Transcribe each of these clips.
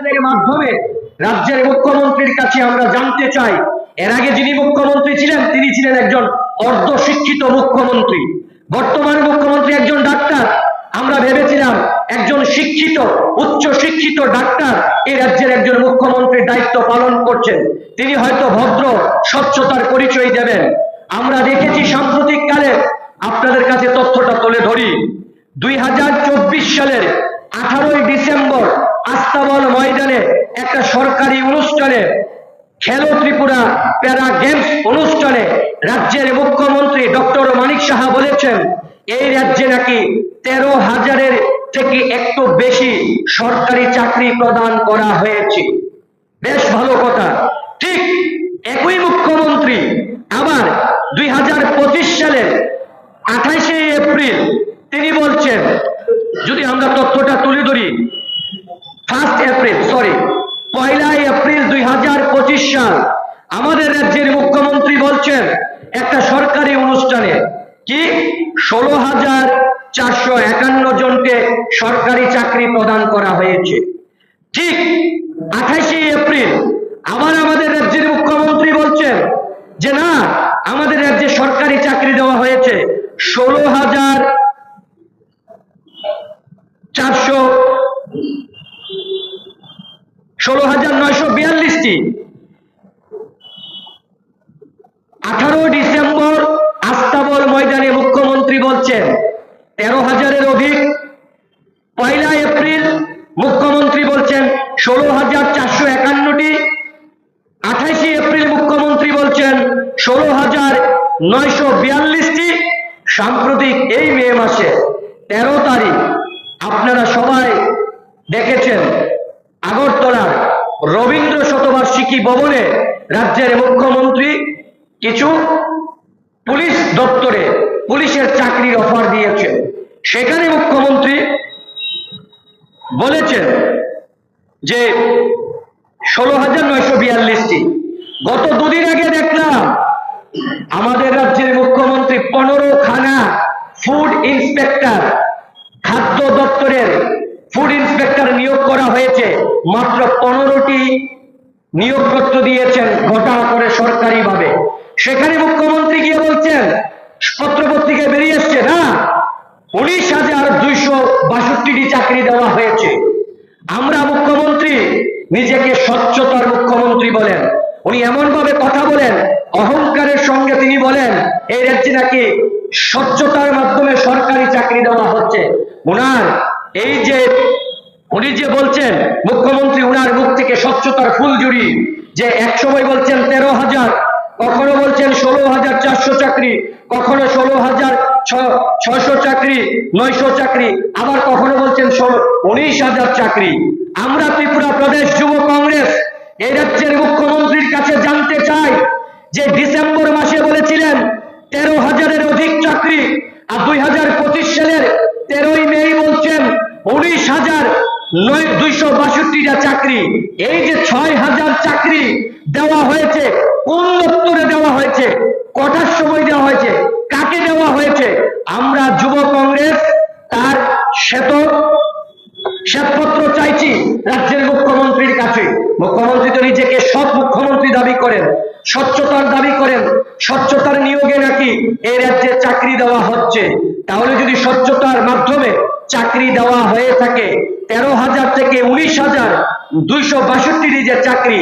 আপনাদের মাধ্যমে রাজ্যের মুখ্যমন্ত্রীর কাছে আমরা জানতে চাই, এর আগে যিনি মুখ্যমন্ত্রী ছিলেন, তিনি ছিলেন একজন অর্ধশিক্ষিত মুখ্যমন্ত্রী। বর্তমান মুখ্যমন্ত্রী একজন ডাক্তার। আমরা ভেবেছিলাম একজন শিক্ষিত, উচ্চ শিক্ষিত ডাক্তার এই রাজ্যের একজন মুখ্যমন্ত্রীর দায়িত্ব পালন করছেন। তিনি হয়তো ভদ্র, স্বচ্ছতার পরিচয় দেবেন। আমরা দেখেছি সাম্প্রতিক কালে আপনাদের কাছে তথ্যটা তুলে ধরি। দুই হাজার চব্বিশ সালের আঠারোই ডিসেম্বর আস্তাবল ময়দানে একটা সরকারি অনুষ্ঠানে খেলো ত্রিপুরা প্যারা গেমস অনুষ্ঠানে রাজ্যের মুখ্যমন্ত্রী ডক্টর মানিক সাহা বলেছেন, এই রাজ্যে নাকি তেরো হাজারের থেকে একটু বেশি সরকারি চাকরি প্রদান করা হয়েছে। বেশ ভালো কথা। ঠিক একই মুখ্যমন্ত্রী আবার দুই হাজার পঁচিশ সালের আঠাইশে এপ্রিল তিনি বলছেন, যদি আমরা তথ্যটা তুলে ধরি ফার্স্ট এপ্রিল সরি পয়লা এপ্রিল দুই হাজার পঁচিশ সাল আমাদের রাজ্যের মুখ্যমন্ত্রী বলছেন একটা সরকারি অনুষ্ঠানে কি? ষোলো হাজার চারশো একান্ন জনকে সরকারি চাকরি প্রদান করা হয়েছে। ঠিক আঠাশে এপ্রিল আবার আমাদের রাজ্যের মুখ্যমন্ত্রী বলছেন যে না, আমাদের রাজ্যে সরকারি চাকরি দেওয়া হয়েছে। ষোলো হাজার চারশো ষোলো হাজার নয়শো বিয়াল্লিশটি। আঠারো ডিসেম্বর আস্তাবল ময়দানে মুখ্যমন্ত্রী বলছেন তেরো হাজারের অধিক। পয়লা এপ্রিল মুখ্যমন্ত্রী বলছেন ষোলো হাজার চারশো একান্নটি। আঠাইশে এপ্রিল মুখ্যমন্ত্রী বলছেন ষোলো হাজার নয়শো বিয়াল্লিশটি। সাম্প্রতিক এই মে মাসে তেরো তারিখ, আপনারা সবাই দেখেছেন আগরতলার রবীন্দ্র শতবার্ষিকী ভবনে রাজ্যের মুখ্যমন্ত্রী কিছু পুলিশ দপ্তরে পুলিশের চাকরির অফার দিয়েছেন। সেখানে মুখ্যমন্ত্রী বলেছেন যে ষোলো হাজার নয়শো বিয়াল্লিশটি। গত দুদিন আগে দেখলাম আমাদের রাজ্যের মুখ্যমন্ত্রী পনেরো খানা ফুড ইন্সপেক্টর খাদ্য দপ্তরের ফুড ইন্সপেক্টর নিয়োগ করা হয়েছে। মাত্র পনেরোটি নিয়োগপত্র দিয়েছেন ঘোটালা করে সরকারিভাবে। সেখানে মুখ্যমন্ত্রী গিয়ে বলছেন, পত্রপত্রিকায় বেরিয়ে এসছে না, উনিশ হাজার দুইশো বাষট্টিটি চাকরি দেওয়া হয়েছে। আমরা মুখ্যমন্ত্রী নিজেকে স্বচ্ছতার মুখ্যমন্ত্রী বলেন। উনি এমন ভাবে কথা বলেন, অহংকারের সঙ্গে তিনি বলেন, এই রাজ্যে নাকি স্বচ্ছতার মাধ্যমে সরকারি চাকরি দেওয়া হচ্ছে। ওনার এই যে উনি যে বলছেন, মুখ্যমন্ত্রী উনার মুখ থেকে স্বচ্ছতার ফুলজুরি যে এক সময় বলছেন তেরো হাজার, কখনো বলছেন ষোলো হাজার চারশো চাকরি, কখনো ষোলো হাজার ছশো চাকরি, নয়শো চাকরি, আবার কখনো বলছেন উনিশ হাজার চাকরি। আমরা ত্রিপুরা প্রদেশ যুব কংগ্রেস, এই রাজ্যের মুখ্যমন্ত্রীর কাছে জানতে চাই যে ডিসেম্বর মাসে বলেছিলেন, তেরো হাজারের অধিক চাকরি আর দুই হাজার পঁচিশ সালের তেরোই মে বলছেন, উনিশ হাজার নয় দুইশো বাষট্টিটা চাকরি। এই যে ছয় হাজার চাকরি দেওয়া হয়েছে, কোন দপ্তরে দেওয়া হয়েছে, কটার সময় দেওয়া হয়েছে, কাকে দেওয়া হয়েছে? আমরা যুব কংগ্রেস, তার শ্বেত, শ্বেতপত্র চাইছি রাজ্যের মুখ্যমন্ত্রীর কাছে। মুখ্যমন্ত্রী তো নিজেকে সৎ মুখ্যমন্ত্রী দাবি করেন, স্বচ্ছতার দাবি করেন, স্বচ্ছতার নিয়োগে নাকি এই রাজ্যে চাকরি দেওয়া হচ্ছে, তাহলে যদি স্বচ্ছতার মাধ্যমে চাকরি দেওয়া হয়ে থাকে, তেরো হাজার থেকে উনিশ হাজার দুইশো বাষট্টিটি যে চাকরি,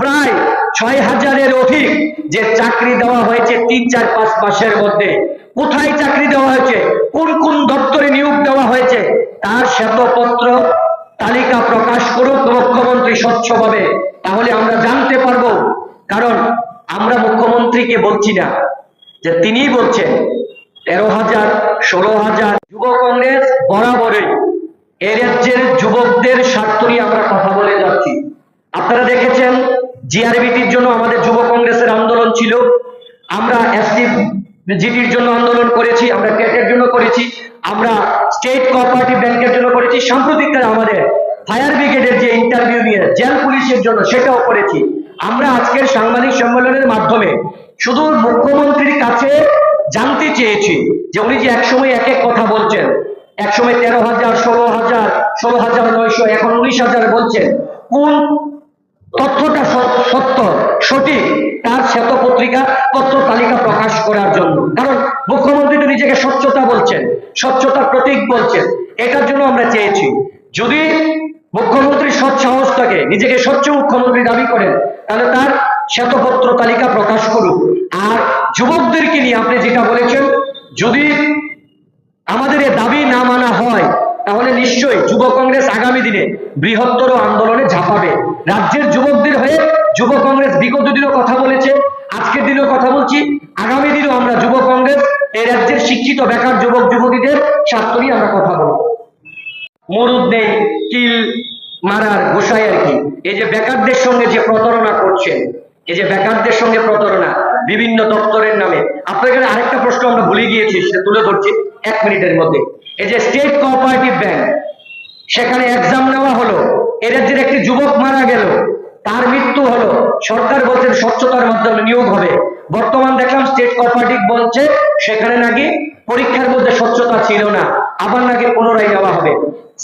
প্রায় ছয় হাজারের অধিক যে চাকরি দেওয়া হয়েছে তিন, চার, পাঁচ মাসের মধ্যে। কোথায় চাকরি দেওয়া হয়েছে? কোন কোন দপ্তরে নিয়োগ দেওয়া হয়েছে? তার শ্বেতপত্র তালিকা প্রকাশ করুক মুখ্যমন্ত্রী স্বচ্ছভাবে, তাহলে আমরা জানতে পারব। কারণ আমরা মুখ্যমন্ত্রীকে বলছি না, যে তিনি বলছেন তেরো হাজার, ষোলো হাজার যুব কংগ্রেস বরাবরই এ রাজ্যের যুবকদের স্বার্থ নিয়ে আমরা কথা বলে যাচ্ছি। আপনারা দেখেছেন জিআরবিটির জন্য আমাদের যুব কংগ্রেসের আন্দোলন ছিল। আমরা এসটি জিটির জন্য আন্দোলন করেছি, আমরা টেটের জন্য করেছি, আমরা স্টেট কোঅপারেটিভ ব্যাংকের জন্য করেছি, সাম্প্রতিককালে আমাদের ফায়ার ব্রিগেডের যে ইন্টারভিউ নিয়ে জেল পুলিশের জন্য সেটাও করেছি। আমরা আজকের সাংবাদিক সম্মেলনের মাধ্যমে শুধু মুখ্যমন্ত্রীর কাছে জানতে চেয়েছি যে উনি যে একসময় এক এক কথা বলছেন, একসময় তেরো হাজার, ষোলো হাজার ষোলো হাজার নয়শো, এখন উনিশ হাজার বলছেন, কোন তথ্যটা সত্য, সঠিক, তার শ্বেত পত্রিকা পত্র তালিকা প্রকাশ করার জন্য? কারণ মুখ্যমন্ত্রী তো নিজেকে স্বচ্ছতা বলছেন, স্বচ্ছতার প্রতীক বলছেন, এটার জন্য আমরা চেয়েছি। যদি মুখ্যমন্ত্রী সৎ সাহস থাকে নিজেকে স্বচ্ছ মুখ্যমন্ত্রী দাবি করেন, তাহলে তার শ্বেতপত্র তালিকা প্রকাশ করুক আর যুবকদেরকে নিয়ে আপনি যেটা বলেছেন, যদি আমাদের এ দাবি না মানা হয়, তাহলে নিশ্চয়ই যুব কংগ্রেস আগামী দিনে বৃহত্তর আন্দোলনে ঝাঁপাবে। রাজ্যের যুবকদের হয়ে যুব কংগ্রেস বিগত দিনও কথা বলেছে, আজকের দিনেও কথা বলছি। আগামী দিনেও আমরা যুব কংগ্রেস এই রাজ্যের শিক্ষিত, বেকার যুবক, যুবতীদের স্বার্থ নিয়ে আমরা কথা বলব। মরুদ নেই কিল মারার গোসাই আর কি। এই যে বেকারদের সঙ্গে যে প্রতারণা করছেন এই যে বেকারদের সঙ্গে প্রতারণা, বিভিন্ন দপ্তরের নামে। এখানে আরেকটা প্রশ্ন আমরা ভুলে গিয়েছি, সেটা তুলে ধরছি এক মিনিটের মধ্যে। এই যে স্টেট কোঅপারেটিভ ব্যাংক সেখানে এক্সাম নেওয়া হলো, এ রাজ্যের একটি যুবক মারা গেল, তার মৃত্যু হলো। সরকার বলছেন স্বচ্ছতার মাধ্যমে নিয়োগ হবে। বর্তমান দেখলাম স্টেট কোঅপারেটিভ বলছে, সেখানে নাকি পরীক্ষার মধ্যে স্বচ্ছতা ছিল না, আবার নাকি পুনরায় নেওয়া হবে।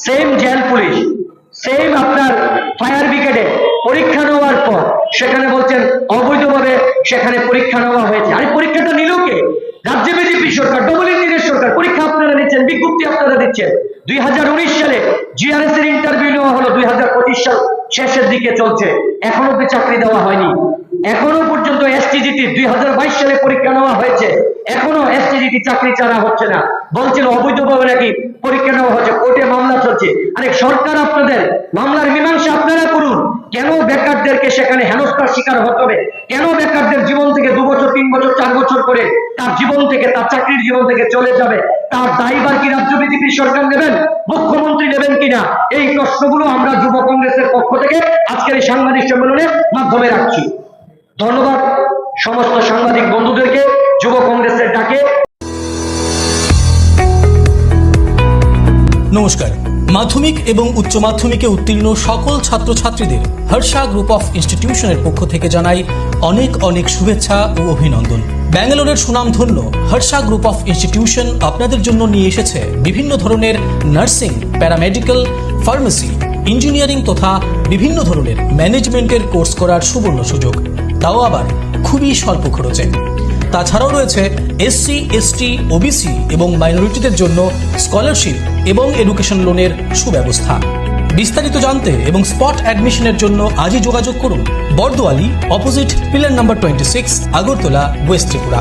সেম জেল পুলিশ সেম আপনার ফায়ার ব্রিগেডে পরীক্ষা নেওয়ার পর সেখানে বলছেন, অবৈধভাবে সেখানে পরীক্ষা নেওয়া হয়েছে। আরে পরীক্ষাটা নিল কে? রাজ্যে বিজেপি সরকার ডবল ইঞ্জিনের সরকার, পরীক্ষা আপনারা নিচ্ছেন, বিজ্ঞপ্তি আপনারা দিচ্ছেন। দুই সালে জিআরএস এর ইন্টারভিউ নেওয়া হলো, দুই সাল শেষের দিকে চলছে। এখনও অব্দি চাকরি দেওয়া হয়নি। এখনও পর্যন্ত এসটিজিটি দুই হাজার বাইশ সালে পরীক্ষা নেওয়া হয়েছে। এখনও এসটিজিটি চাকরি চারা হচ্ছে না। বলছিল, অবৈধভাবে নাকি পরীক্ষা নেওয়া হচ্ছে কোর্টে মামলা চলছে আরে সরকার আপনাদের, মামলার মীমাংসা আপনারা করুন। কেন বেকারদেরকে সেখানে হেনস্থার শিকার হতে হবে? কেন বেকারদের জীবন থেকে দু বছর, তিন বছর, চার বছর করে তার জীবন থেকে, তার চাকরির জীবন থেকে চলে যাবে? তার দায়বার কি রাজ্য বিজেপি সরকার নেবেন? মুখ্যমন্ত্রী নেবেন কিনা? এই প্রশ্নগুলো আমরা যুব কংগ্রেসের পক্ষ থেকে আজকের এই সাংবাদিক সম্মেলনের মাধ্যমে রাখছি। ধন্যবাদ সমস্ত সাংবাদিক বন্ধুদেরকে, যুব কংগ্রেসের ডাকে। নমস্কার। মাধ্যমিক এবং উচ্চ মাধ্যমিকে উত্তীর্ণ সকল ছাত্রছাত্রীদের হর্ষা গ্রুপ অফ ইনস্টিটিউশনের পক্ষ থেকে জানাই অনেক অনেক শুভেচ্ছা ও অভিনন্দন। ব্যাঙ্গালোরের সুনামধন্য হর্ষা গ্রুপ অফ ইনস্টিটিউশন আপনাদের জন্য নিয়ে এসেছে বিভিন্ন ধরনের নার্সিং, প্যারামেডিক্যাল, ফার্মেসি, ইঞ্জিনিয়ারিং তথা বিভিন্ন ধরনের ম্যানেজমেন্টের কোর্স করার সুবর্ণ সুযোগ। তাও আবার খুবই স্বল্প খরচে। তাছাড়াও রয়েছে এসসি এসটি ওবিসি এবং মাইনরিটিদের জন্য স্কলারশিপ এবং এডুকেশন লোনের সুব্যবস্থা। বিস্তারিত জানতে এবং স্পট অ্যাডমিশনের জন্য আজই যোগাযোগ করুন Bardowali, opposite pillar number twenty six Agartala, west Tripura.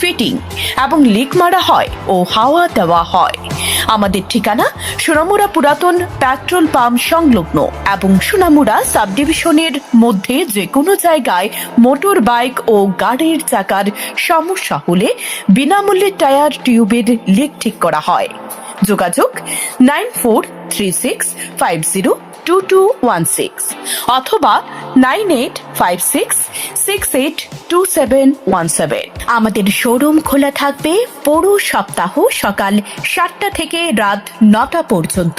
Fitting এবং লিক মারা হয় ও হাওয়া দেওয়া হয়। আমাদের ঠিকানা সোনামুড়া পুরাতন পেট্রোল পাম্প সংলগ্ন এবং সোনামুড়া সাবডিভিশনের মধ্যে যে কোনো জায়গায় মোটর বাইক ও গাড়ির চাকার সমস্যা হলে বিনামূল্যে টায়ার টিউবের লিক ঠিক করা হয়। যোগাযোগ nine four three six five zero two two one six অথবা nine eight five six six eight two seven one seven. আমাদের শোরুম খোলা থাকবে পুরো সপ্তাহ সকাল সাতটা থেকে রাত নটা পর্যন্ত।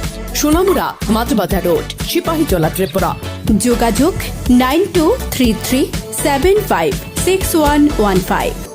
Sonamura Matbadha road Sepahijala Tripura. যোগাযোগ nine two three three seven five six one one five.